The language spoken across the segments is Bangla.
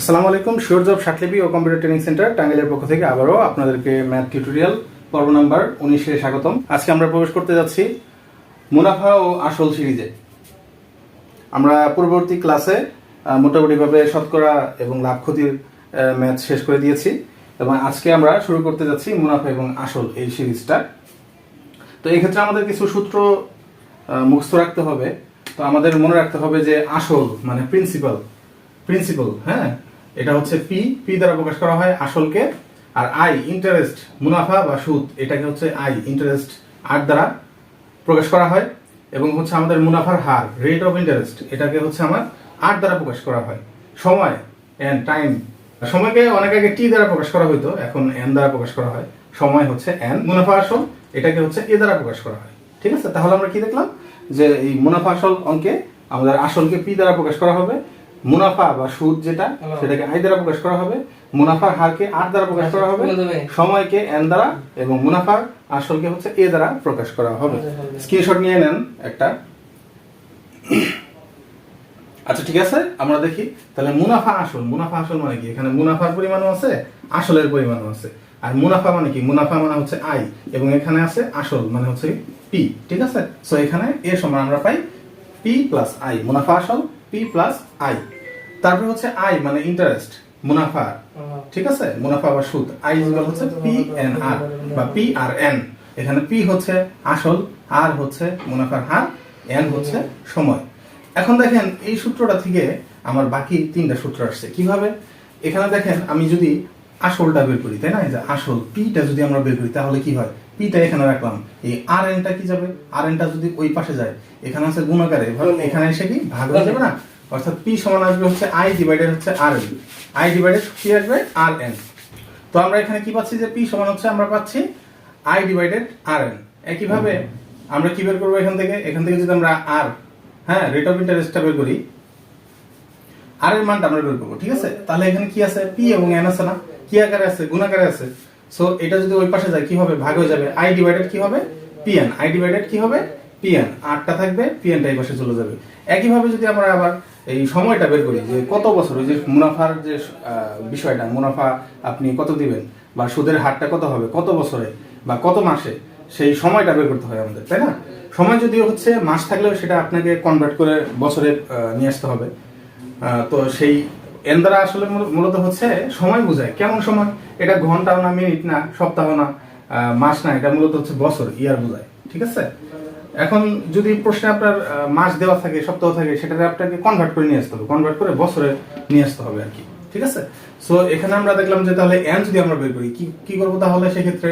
আসসালামু আলাইকুম শিওর জব শাকলিপি ও কম্পিউটার ট্রেনিং সেন্টার টাঙ্গাইলের পক্ষ থেকে আবারও আপনাদেরকে ম্যাথ টিউটোরিয়াল পর্ব নাম্বার উনিশে স্বাগতম। আজকে আমরা প্রবেশ করতে যাচ্ছি মুনাফা ও আসল সিরিজে। আমরা পূর্ববর্তী ক্লাসে মোটামুটিভাবে শতকরা এবং লাভ ক্ষতির ম্যাথ শেষ করে দিয়েছি এবং আজকে আমরা শুরু করতে যাচ্ছি মুনাফা এবং আসল এই সিরিজটা। তো এই ক্ষেত্রে আমাদের কিছু সূত্র মুখস্থ রাখতে হবে। তো আমাদের মনে রাখতে হবে যে আসল মানে প্রিন্সিপাল প্রিন্সিপাল হ্যাঁ? এটা হচ্ছে পি পি দ্বারা প্রকাশ করা হয় আসলকে, আর আই ইন্টারেস্ট মুনাফা বা সুদ, এটাকে হচ্ছে আই ইন্টারেস্ট আর দ্বারা প্রকাশ করা হয়, এবং হচ্ছে আমাদের মুনাফার হার রেট অফ ইন্টারেস্ট এটাকে হচ্ছে আমার আর দ্বারা প্রকাশ করা হয়। সময় এন টাইম সময়কে অনেক আগে টি দ্বারা প্রকাশ করা হইতো, এখন এন দ্বারা প্রকাশ করা হয়। সময় হচ্ছে এন মুনাফা আসল, এটাকে হচ্ছে এ দ্বারা প্রকাশ করা হয়। ঠিক আছে? তাহলে আমরা কি দেখলাম? যে এই মুনাফা আসল অঙ্কে আমাদের আসলকে পি দ্বারা প্রকাশ করা হবে মুনাফা বা সুদ যেটা সেটাকে আই দ্বারা প্রকাশ করা হবে মুনাফার হারকে আর দ্বারা প্রকাশ করা হবে সময়কে এন দ্বারা এবং মুনাফার আসলকে হচ্ছে এ দ্বারা প্রকাশ করা হবে। স্ক্রিনশট নিয়ে নেন একটা। আচ্ছা ঠিক আছে আমরা দেখি। তাহলে মুনাফা আসল মুনাফা আসল মানে কি? এখানে মুনাফার পরিমাণও আছে আসলের পরিমাণও আছে। আর মুনাফা মানে কি? মুনাফা মানে হচ্ছে আই এবং এখানে আছে আসল মানে হচ্ছে পি ঠিক আছে? সো এখানে এর সমান আমরা পাই পি প্লাস আই মুনাফা আসল পি প্লাস আই তারপরে হচ্ছে আই মানে ইন্টারেস্ট মুনাফা ঠিক আছে? মুনাফা বা সুদ। আই ইকুয়াল হচ্ছে পি এন আর বা পি আর এন এখানে পি হচ্ছে আসল আর হচ্ছে মুনাফার হার এন হচ্ছে সময়। এখন দেখেন এই সূত্রটা থেকে আমার বাকি তিনটা সূত্র আসছে। কীভাবে? এখানে দেখেন আমি যদি আসলটা বের করি তাই না? যে আসল পিটা যদি আমরা বের করি তাহলে কি হয়? পিটা এখানে রাখলাম। এই আর এনটা কি যাবে? আর এনটা যদি ওই পাশে যায় এখানে আছে গুণাকারে এখানে এসে কি? ভাগ হয়ে যাবে না? অর্থাৎ পি সমান আসবে হচ্ছে আই ডিভাইডেড হচ্ছে আর আই ডিভাইডেড কি আসবে? আর এন তো আমরা এখানে কি পাচ্ছি যে পি সমান হচ্ছে আমরা পাচ্ছি আই ডিভাইডেড আর এন একইভাবে আমরা কি বের করব এখান থেকে? এখান থেকে যদি আমরা আর হ্যাঁ রেট অফ ইন্টারেস্টটা বের করি আর এর মানটা আমরা বের করব, ঠিক আছে? তাহলে এখানে কি আছে? পি এবং এন আছে না? কি আকারে আছে? গুণ আকারে আছে। সো এটা যদি ওই পাশে যায়, কি হবে? ভাগ হয়ে যাবে। আই ডিভাইডেড কি হবে? পি এন আই ডিভাইডেড কি হবে? পি এন আটটা থাকবে পি এনটা এই পাশে চলে যাবে। একইভাবে যদি আমরা আবার এই সময়টা বের করি যে কত বছর ওই যে মুনাফার যে বিষয়টা, মুনাফা আপনি কত দিবেন বা সুদের হারটা কত হবে, কত বছরে বা কত মাসে, সেই সময়টা বের করতে হয় আমাদের, তাই না? সময় যদিও হচ্ছে, মাস থাকলেও সেটা আপনাকে কনভার্ট করে বছরে নিয়ে আসতে হবে। তো সেই এন দ্বারা আসলে মূলত হচ্ছে সময় বোঝায়। কেমন সময়? এটা ঘণ্টা না, মিনিট না, সপ্তাহ না মাস না, এটা মূলত হচ্ছে বছর ইয়ার বোঝায়। ঠিক আছে? এখন যদি প্রশ্নে আপনার মাস দেওয়া থাকে, সপ্তাহ থাকে, সেটাকে আপনাকে কনভার্ট করে নিয়ে আসতে হবে। কনভার্ট করে বছরে নিয়ে আসতে হবে আর কি। ঠিক আছে? সো এখানে আমরা দেখলাম যে তাহলে এন যদি আমরা বের করি, কি কি করব তাহলে সেক্ষেত্রে?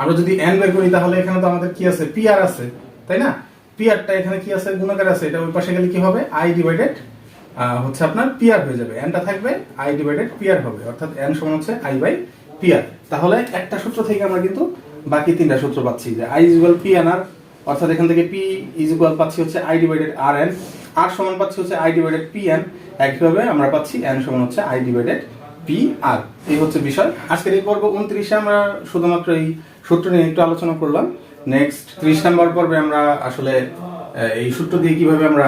আমরা যদি এন বের করি, তাহলে এখানে তো আমাদের কি আছে? পি আর আছে, তাই না? পি আরটা এখানে কি আছে? গুণাকার আছে। এটা ওই পাশে গেলে কি হবে? আই ডিভাইডেড হচ্ছে আপনার পি আর হয়ে যাবে। এনটা থাকবে আই ডিভাইডেড পি আর হবে। অর্থাৎ এন সমান হচ্ছে আই বাই পি আর তাহলে একটা সূত্র থেকে আমরা কিন্তু বাকি তিনটা সূত্র পাচ্ছি যে I is equal P N R অর্থাৎ এখান থেকে পি ইজ ইকুয়াল পাচ্ছি হচ্ছে আই ডিভাইডেড আর এন আর সমান পাচ্ছি হচ্ছে আই ডিভাইডেড পি এন একইভাবে আমরা পাচ্ছি এন সমান হচ্ছে আই ডিভাইডেড পি আর এই হচ্ছে বিষয়। আজকের এই পর্ব উনত্রিশে আমরা শুধুমাত্র এই সূত্র নিয়ে একটু আলোচনা করলাম। নেক্সট ত্রিশ নাম্বার পর্বে আমরা আসলে এই সূত্র দিয়ে কীভাবে আমরা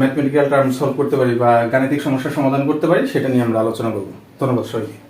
ম্যাথমেটিক্যাল টার্ম সলভ করতে পারি বা গাণিতিক সমস্যার সমাধান করতে পারি, সেটা নিয়ে আমরা আলোচনা করব। ধন্যবাদ সবাইকে।